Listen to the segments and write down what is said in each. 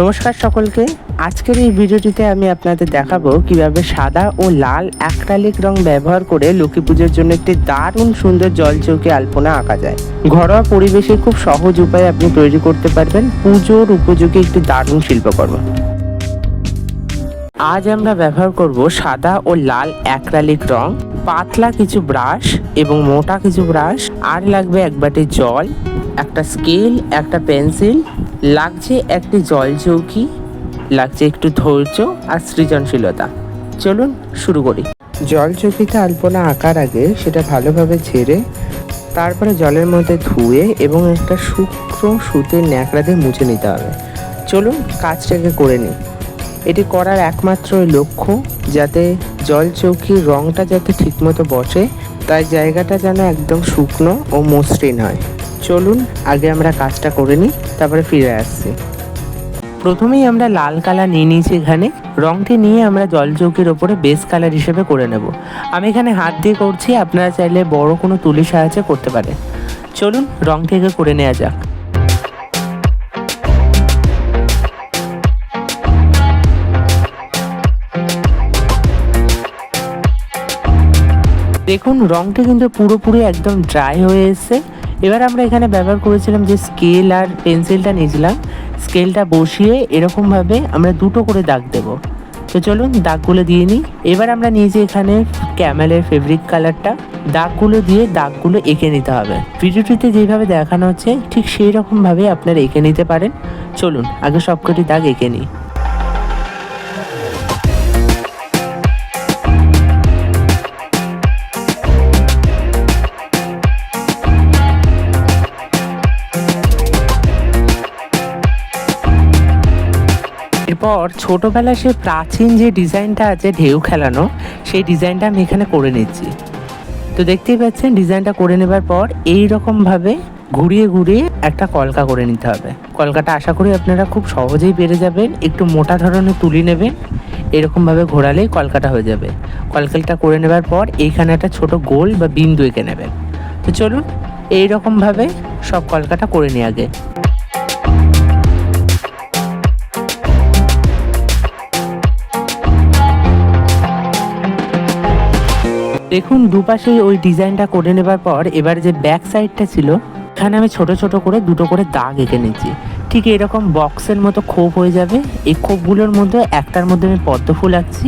নমস্কার সকলকে। আজকের এই ভিডিওটিতে আমি আপনাদের দেখাবো কীভাবে সাদা ও লাল অ্যাক্রালিক রং ব্যবহার করে লক্ষ্মী পুজোর জন্য একটি দারুণ সুন্দর জল চৌকি আলপনা আঁকা যায়। ঘরোয়া পরিবেশে খুব সহজ উপায়ে আপনি তৈরি করতে পারবেন পুজোর উপযোগী একটি দারুণ শিল্পকর্ম। আজ আমরা ব্যবহার করব সাদা ও লাল অ্যাক্রালিক রং, পাতলা কিছু ব্রাশ এবং মোটা কিছু ব্রাশ, আর লাগবে এক বাটি জল, একটা স্কেল, একটা পেন্সিল লাগছে একটি জল চৌকি, লাগছে একটু ধৈর্য আর সৃজনশীলতা। চলুন শুরু করি। জল চৌকিতে আলপনা আঁকার আগে সেটা ভালোভাবে ছেড়ে তারপরে জলের মধ্যে ধুয়ে এবং একটা শুকনো সুতির ন্যাকড়া দিয়ে মুছে নিতে হবে। চলুন কাজটাকে করে নিই। এটি করার একমাত্র লক্ষ্য যাতে জল চৌকির রংটা যাতে ঠিকমতো বসে, তাই জায়গাটা যেন একদম শুকনো ও মসৃণ হয়। চলুন, আগে আমরা কাজটা করে নিই, তারপরে ফিরে আসছি। প্রথমেই আমরা লাল কালার নিয়ে নিয়েছি এখানে। রংটি নিয়ে আমরা জল চৌকির ওপরে বেস কালার হিসেবে করে নেব। আমি এখানে হাত দিয়ে করছি, আপনারা চাইলে বড় কোনো তুলির সাহায্যে করতে পারে চলুন রংটিকে করে নেওয়া যাক। দেখুন, রংটি কিন্তু পুরোপুরি একদম ড্রাই হয়ে এসেছে। এবার আমরা এখানে ব্যবহার করেছিলাম যে স্কেল আর পেন্সিলটা নিয়েছিলাম। স্কেলটা বসিয়ে এরকমভাবে আমরা দুটো করে দাগ দেব। তো চলুন দাগগুলো দিয়ে নিই। এবার আমরা নিয়েছি এখানে ক্যামেলের ফেব্রিক কালারটা দাগগুলো দিয়ে দাগগুলো এঁকে নিতে হবে। ভিডিওটিতে যেভাবে দেখানো হচ্ছে, ঠিক সেই রকমভাবে আপনারা এঁকে নিতে পারেন। চলুন, আগে সবকটি দাগ এঁকে নিই। এরপর ছোটবেলায় সে প্রাচীন যে ডিজাইনটা আছে ঢেউ খেলানো, সেই ডিজাইনটা আমি এখানে করে নিচ্ছি। তো দেখতেই পাচ্ছেন, ডিজাইনটা করে নেবার পর এই রকমভাবে ঘুরিয়ে ঘুরিয়ে একটা কলকা করে নিতে হবে। কলকাটা আশা করি আপনারা খুব সহজেই পেরে যাবেন, একটু মোটা ধরনের তুলি নেবেন, এরকমভাবে ঘোরালেই কলকাটা হয়ে যাবে। কলকাটা করে নেবার পর এইখানে একটা ছোট গোল বা বিন্দু এঁকে নেবেন। তো চলুন, এইরকমভাবে সব কলকাটা করে নিই আগে। দেখুন দুপাশে ওই ডিজাইনটা করে নেবার পর এবার যে ব্যাক সাইডটা ছিল, এখানে আমি ছোট ছোট করে দুটো করে দাগ এঁকে নিয়েছি ঠিক এরকম বক্সের মতো খোপ হয়ে যাবে। এই খোপগুলোর মধ্যে একটার মধ্যে আমি পদ্ম ফুল আঁকছি।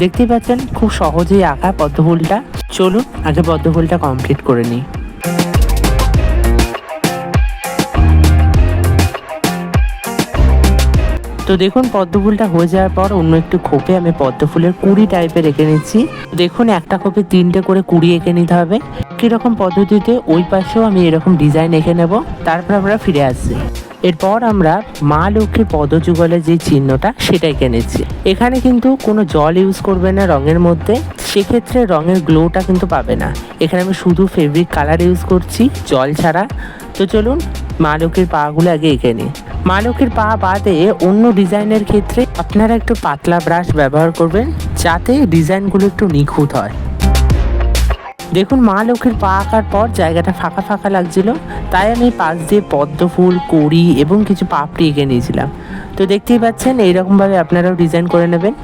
দেখতেই পাচ্ছেন, খুব সহজেই আঁকা পদ্ম ফুলটা। চলুন, আগে পদ্ম ফুলটা কমপ্লিট করে নিই। তো দেখুন পদ্ম ফুলটা হয়ে যাওয়ার পর অন্য একটি খোপে আমি পদ্ম ফুলের কুড়ি টাইপের রেখে নিচ্ছি। দেখুন, একটা খোপে তিনটে করে কুড়ি এঁকে নিতে হবে। কীরকম পদ্ধতিতে ওই পাশেও আমি এরকম ডিজাইন এঁকে নেব। তারপর আমরা ফিরে আসছি। এরপর আমরা মা লক্ষ্মীর পদযুগলের যে চিহ্নটা, সেটা এঁকে নিচ্ছি। এখানে কিন্তু কোনো জল ইউজ করবে না রঙের মধ্যে। সেক্ষেত্রে রঙের গ্লোটা কিন্তু পাবে না। এখানে আমি শুধু ফেব্রিক কালার ইউজ করছি, জল ছাড়া। তো চলুন মা লক্ষ্মীর পাগুলো আগে এঁকে নিই মা পা বাদে অন্য ডিজাইনের ক্ষেত্রে আপনারা একটু পাতলা ব্রাশ ব্যবহার করবেন, যাতে ডিজাইনগুলো একটু নিখুঁত হয়। দেখুন মা লক্ষ্মীর পা আঁকার পর জায়গাটা ফাঁকা ফাঁকা লাগছিল, তাই আমি পাশ দিয়ে পদ্ম ফুল, কড়ি এবং কিছু পাপড়ি এঁকে নিয়েছিলাম। তো দেখতেই পাচ্ছেন, এইরকমভাবে আপনারাও ডিজাইন করে নেবেন।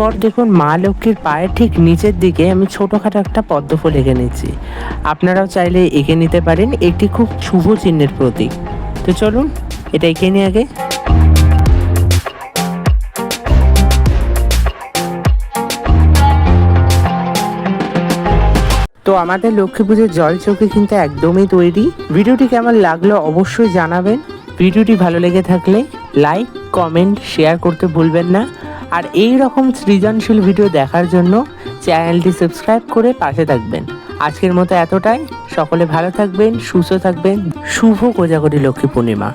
পর দেখুন মা লক্ষ্মীর পায়ের ঠিক নিচের দিকে আমি ছোটোখাটো একটা পদ্ম ফুল এঁকে নিচ্ছি আপনারাও চাইলে এঁকে নিতে পারেন। এটি খুব শুভ চিহ্নের প্রতীক। তো চলুন, এটা এঁকে নিই আগে। তো আমাদের লক্ষ্মী পুজোর জল চৌকি কিন্তু একদমই তৈরি। ভিডিওটি কেমন লাগল অবশ্যই জানাবেন। ভিডিওটি ভালো লেগে থাকলে লাইক, কমেন্ট, শেয়ার করতে ভুলবেন না। আর এই রকম সৃজনশীল ভিডিও দেখার জন্য চ্যানেলটি সাবস্ক্রাইব করে পাশে থাকবেন। আজকের মতো এতটাই। সকলে ভালো থাকবেন, সুস্থ থাকবেন। শুভ কোজাগরী লক্ষ্মী পূর্ণিমা।